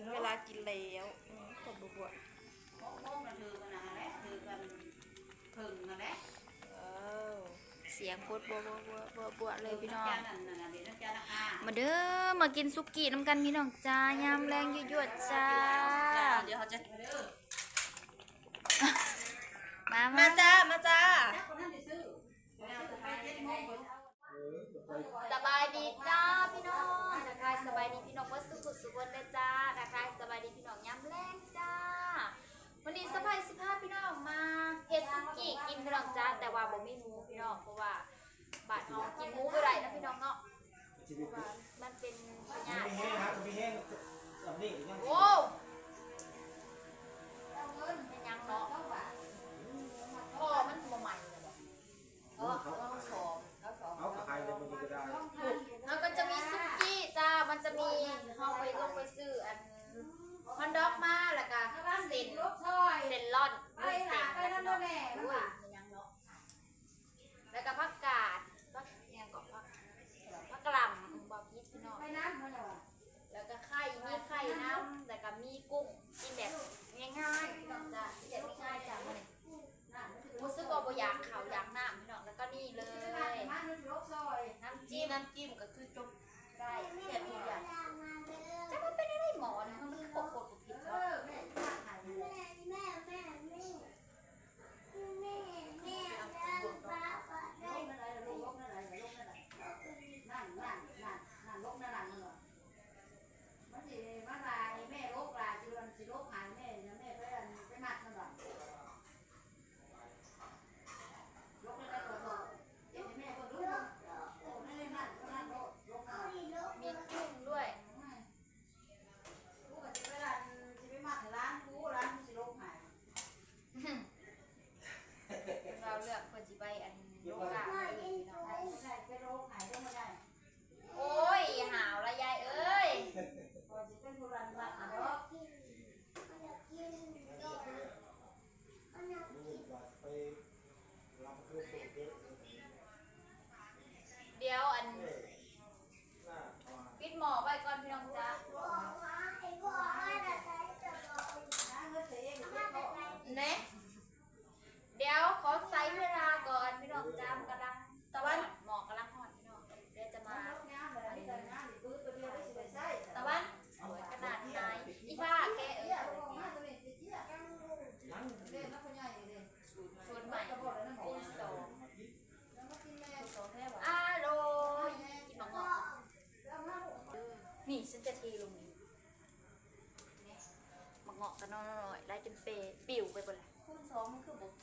ถึงเวลากินแล้วอืมกดบวบโมกกันถือกันนะแหละถือกันถึงนะแหละเอ้าเสียงโคตรบัวบัวบัวบัวบัวเลยพี่น้องจานนั่นน่ะเดี๋ยวน้ำจานนะคะมาเด้อ มากินสุกี้น้ำกันพี่น้องจ้ายามแรงยั่วๆจ้า เดี๋ยวเขาจะมามามาจ้า มาจ้าถ้าคนนั้นจะซื้อแล้วจะไปเจ็ดโมงสบายดีจ้าพี่น้องทักทายสบายดีพี่น้องว่าสุขสุขวันเลยจ้า ทักทายสบายดีพี่น้องยามแรงจ้า วันนี้สบายสิพาพี่น้องมาเฮ็ดสุกี้กินพี่น้องจ้าแต่ว่าบ่มีหมูพี่น้องเพราะว่าบาดเฮากินหมูบ่ได้นะพี่น้องเนาะเพราะว่ามันเป็นพยาธิ มีแห้งครับมีแห้งแบบนี้ยัง โอ้เป็นยังเนาะพ่อมันบ่ใหม่เลยบ่ เออเขาต้องสอบแล้วสอบ เอากับใครเลยมันก็ได้ แล้วก็จะมีซุกี้จ้า มันจะมีเฮาไปลงไปซื้ออันฮอนดอกมาแล้วก็เส้ นลูกซอยเส้นร่อนไปหาไปนั่นด้วยแม่อุ้ยมันยังเนาะแล้วก็ผักกาดผักอิหยังก็ผักผักกะหล่ำบ่พิษพี่น้องไปน้ำมันเหรอแล้วก็ไข่มีไข่น้ำแล้วก็มีกุ้งกินแบบง่ายๆ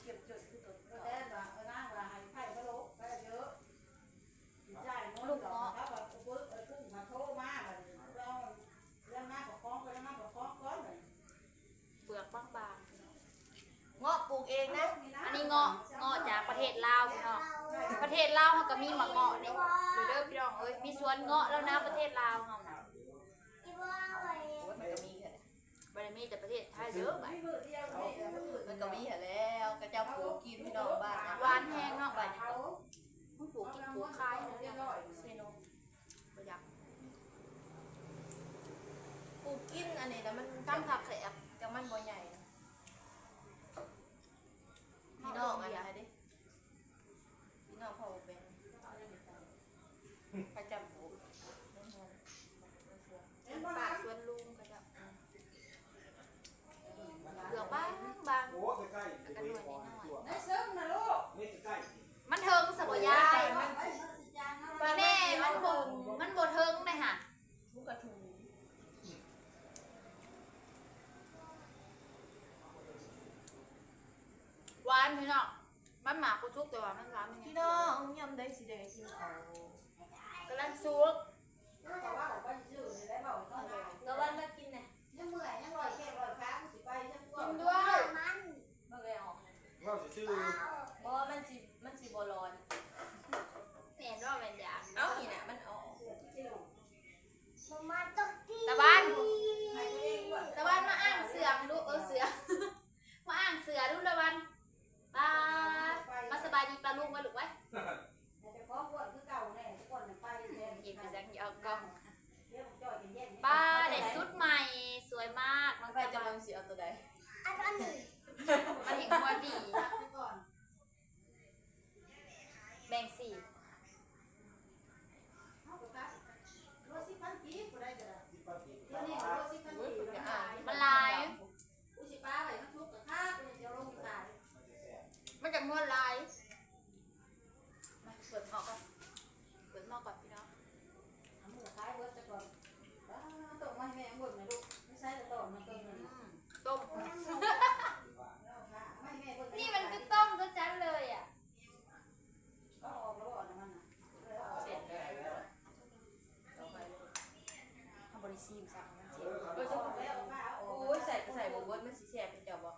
กเขียบจดคือตัวก็แต่ว่าเออนั่งว่าให้ไผ่ก็ลกไปเยอะใช่ลูกเนาะแล้วแบบปื้ดเออกุ้งมาโทรมาแบบเราเรื่องหน้ากับฟ้องไปเรื่องหน้ากับฟ้องก้อนเลยเปลือกบางเงาะปลูกเองนะๆอันนี้เงาะเงาะจากประเทศลาวพี่น้องประเทศลาวเขาก็มีมะเงาะนี่เดี๋ยวเด้อพี่น้องเอ้ยมีสวนเงาะแล้วนะประเทศลาวเขาน่ะโอ้ยมันก็มีแค่บ่ได้มีแต่ประเทศไทยเด้อบัดไม่มือเดียวนี่มือมันก็มีแค่แล้วกระเจ้าปลูกกินพี่น้องบ้านนะ หวานแห้งเนาะบัดนี้ เขา มันปลูกกินปลูกขายเนาะ เรี เนี่ย ย บร้อย เซโนบ่อยาก ปลู กกินอันนี้แล้วมันกำทับแสบจะมันบ่ใหญ่นะพี่น้องอันนี้ดิพี่น้องพอเป็นประจำปลูก ป่าสวนลุงก็จะเปลือกบางบาง โอ้ใกล้ๆ แล้วก็หน่วยนิดหน่อย ในซึ่งนะลูก นี่ใกล้ มันเทิงสบยาย มัน พี่แม่มันบ่มันบ่เทิงเลยค่ะ ทุกกระทู หวานพี่น้องมันหมากกูทุกแต่ว่ามันหวานมันพี่ไงน้องยำได้สิได้กินเขากำลังซุกก็ว่าบอกว่าชื่อได้บอกก็เลยตะวันมากินน่ะยังเมื่อยยังลอยแค่ลอยขาสิไปยังกลัวกินด้วยเมื่อไงออกว่าจะชื่อเพราะว่ามันสิมันสิบ่ร้อนเห็นว่าเป็นอย่างเอ้านี่น่ะมันออกตะวันให้ตัวเองด้วยตะวันมาอ่างเสืองดูเออเสือมาอ่างเสือดูตะวันปลามาดีปลาลูกไว้ลูกไว้แต่ก็ปวดคือเก่าแน่ทุกคนไปเย็นอีกงยอากองป้าได้ชุดใหม่สวยมากมันไปจะมาสีเอาตัวใดอันอันหนึ่งมันเห็นว่าดีแบ่งสี่ ตกมาให้แม่บดนะลูกไม่ใช่แต่ตกนะเกินนต้มบนี่มันก็ต้มก็จันเลยอะก็ออกแล้วอ่อนมันเสร็จยต่ไปทำบริซีมสั่งมันเจ็บโอ้ยใส่ใส่บวบมันสีแสบเป็นเจ้าบอก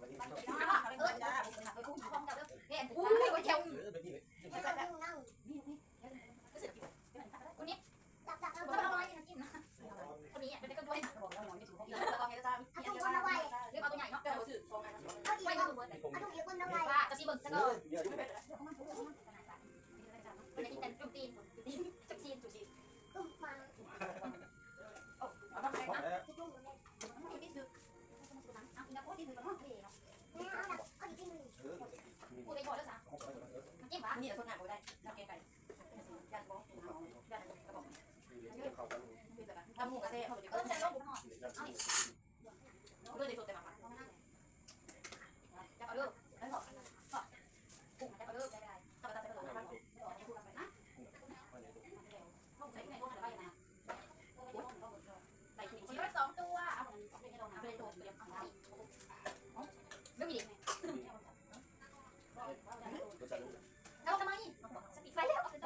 วั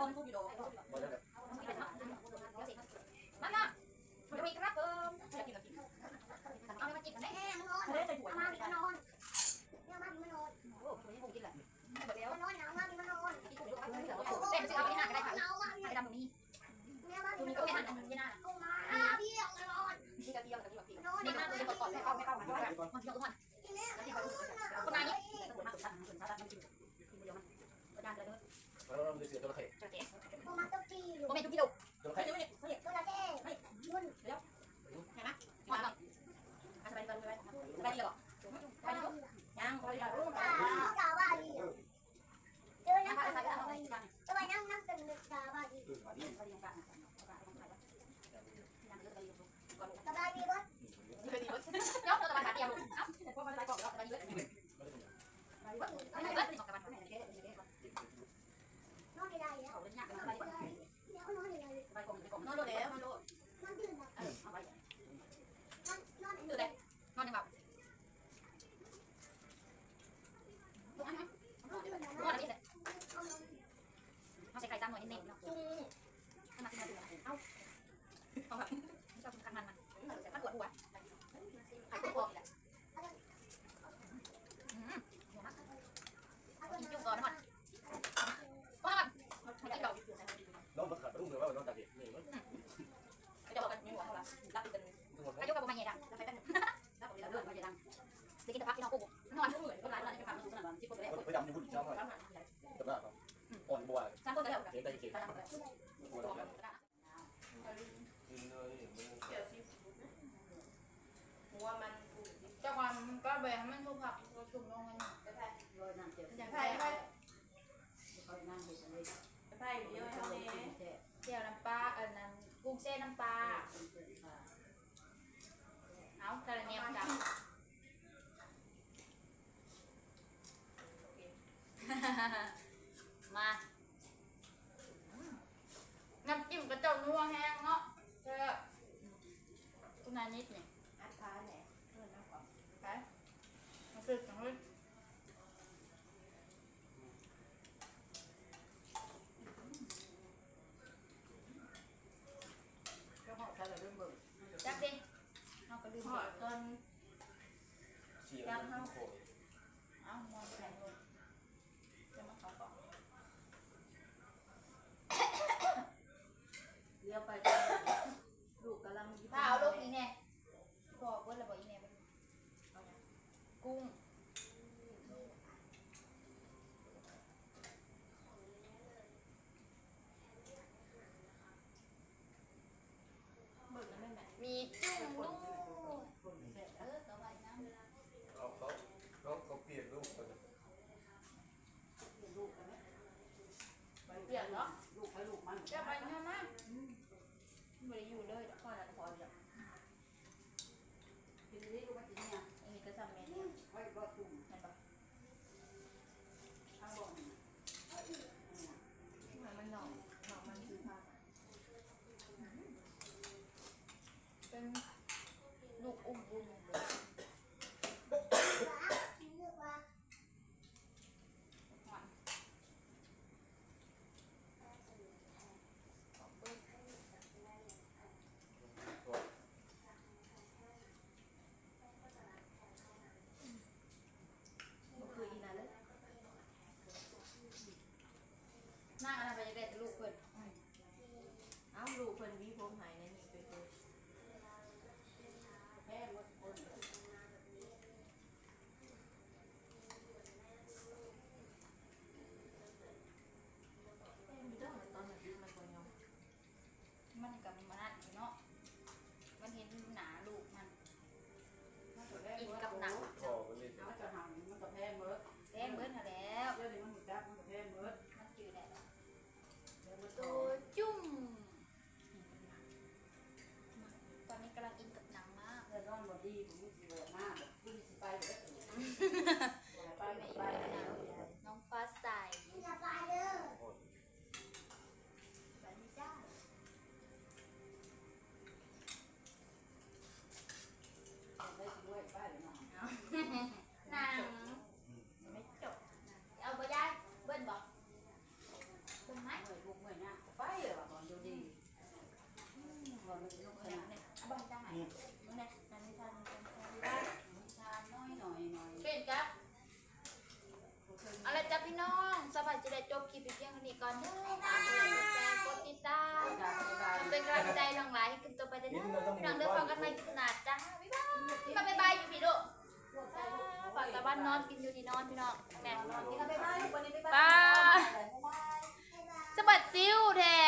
อนซูอยู่โดมาละมาดูอีกครับเพิ่มจะกินกับกินเอาไมาจิบกันได้แห้งมันนอนไม่ได้ส่ยมาดิมานอนเนี่ยมาดิมันอนโอ้โหไม่คงกินแหละหมดแล้วมันนอนนะมาดิมันนอนกินถุงลูกค้าเดี๋ยวเต้นซื้อเอาไปหน้าก็ได้ค่ะไปดำตรงนี้ตรงนี้ก็ไม่ทันอันนี้หน้าอะพี่ไอกมานอนพี่กับพี่ออกจากที่แบบพี่ดีมากเลยกดกดไม่เข้าไม่เข้ามันด้วยมันเที่ยวทุกวันคนมานี่สมุนมาสุดท้ายสุดท้ายมันกินกินเดียวมันกระดานเลยดไวยแด้วเราจะเสียตัวละเข็ Mẹ tôi? down. 两盆 Yeah, มึงสิเบิดมาบอกกูสิไปเบิดตัวเนี่ย อนกินดูดีนอนพี่น้องแม่นอนกินกันไปบ้านไปบ้าน สะบัดซิ่วแท้